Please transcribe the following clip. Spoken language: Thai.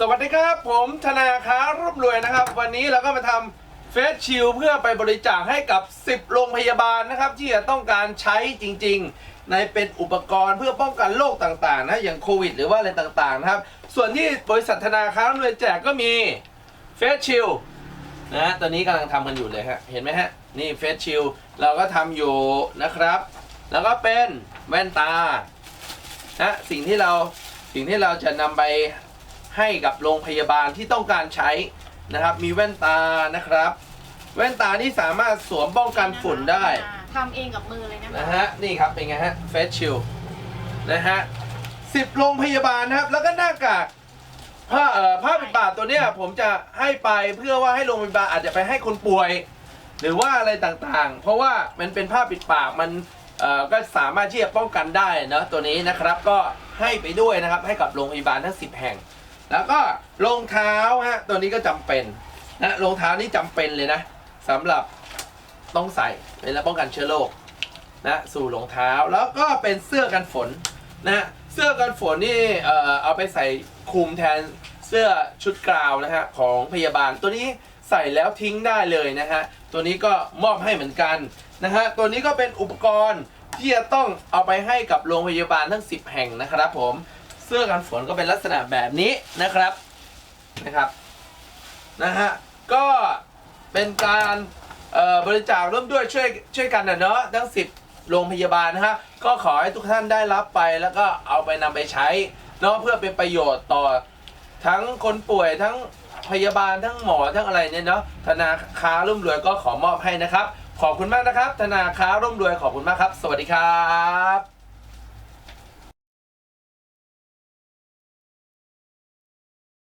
สวัสดีครับ ผมธนาคารร่วมรวยนะครับ วันนี้เราก็มาทำเฟสชิลเพื่อไปบริจาคให้กับ 10 โรงพยาบาลนะครับ ที่จะต้องการใช้จริง ๆ ในเป็นอุปกรณ์เพื่อป้องกันโรคต่างๆนะอย่างโควิด หรือว่าอะไรต่างๆนะครับ ส่วนที่บริษัทธนาคารร่วมรวยแจกก็มีเฟสชิลนะฮะตอนนี้กำลังทำกันอยู่เลยฮะเห็นไหมฮะนี่เฟสชิลเราก็ทำอยู่นะครับ แล้วก็เป็นแว่นตานะสิ่งที่เราสิ่งที่เราจะนำไป ให้กับโรงพยาบาลที่ต้องการใช้นะครับ มีแว่นตานะครับ แว่นตาที่สามารถสวมป้องกันฝุ่นได้ทำเองกับมือเลยนะคะนะฮะนี่ครับเป็นไงฮะเฟสชิลนะฮะสิบโรงพยาบาลนะครับ แล้วก็หน้ากากผ้าเอ่อผ้าปิดปากตัวเนี้ยผมจะให้ไปเพื่อว่าให้โรงพยาบาลอาจจะไปให้คนป่วย หรือว่าอะไรต่างๆ เพราะว่ามันเป็นผ้าปิดปากมันเอ่อก็สามารถที่จะป้องกันได้เนอะตัวนี้นะครับก็ให้ไปด้วยนะครับให้กับโรงพยาบาลทั้ง 10 แห่ง แล้วก็รองเท้าฮะตัวนี้ก็จำเป็นนะรองเท้านี่จำเป็นเลยนะสำหรับต้องใส่เป็นแล้วป้องกันเชื้อโรคนะสู่รองเท้าแล้วก็เป็นเสื้อกันฝนนะฮะเสื้อกันฝนนี่เอ่อเอาไปใส่คลุมแทนเสื้อชุดกราวนะฮะของพยาบาลตัวนี้ใส่แล้วทิ้งได้เลยนะฮะตัวนี้ก็มอบให้เหมือนกันนะฮะตัวนี้ก็เป็นอุปกรณ์ที่จะต้องเอาไปให้กับโรงพยาบาลทั้ง 10 แห่งนะครับผม เสื้อกันฝนก็เป็นลักษณะแบบนี้นะครับนะครับนะฮะก็เป็นการบริจาคร่วมด้วยช่วยช่วยกันนะเนาะทั้ง 10 โรงพยาบาลนะฮะก็ขอให้ทุกท่านได้รับไป แล้วก็เอาไปนำไปใช้เนาะเพื่อเป็นประโยชน์ต่อทั้งคนป่วยทั้งพยาบาลทั้งหมอทั้งอะไรเนี่ยเนาะธนาคารร่วมรวยก็ขอมอบให้นะครับ ขอบคุณมากนะครับ ธนาคารร่วมรวยขอบคุณมากครับ สวัสดีครับ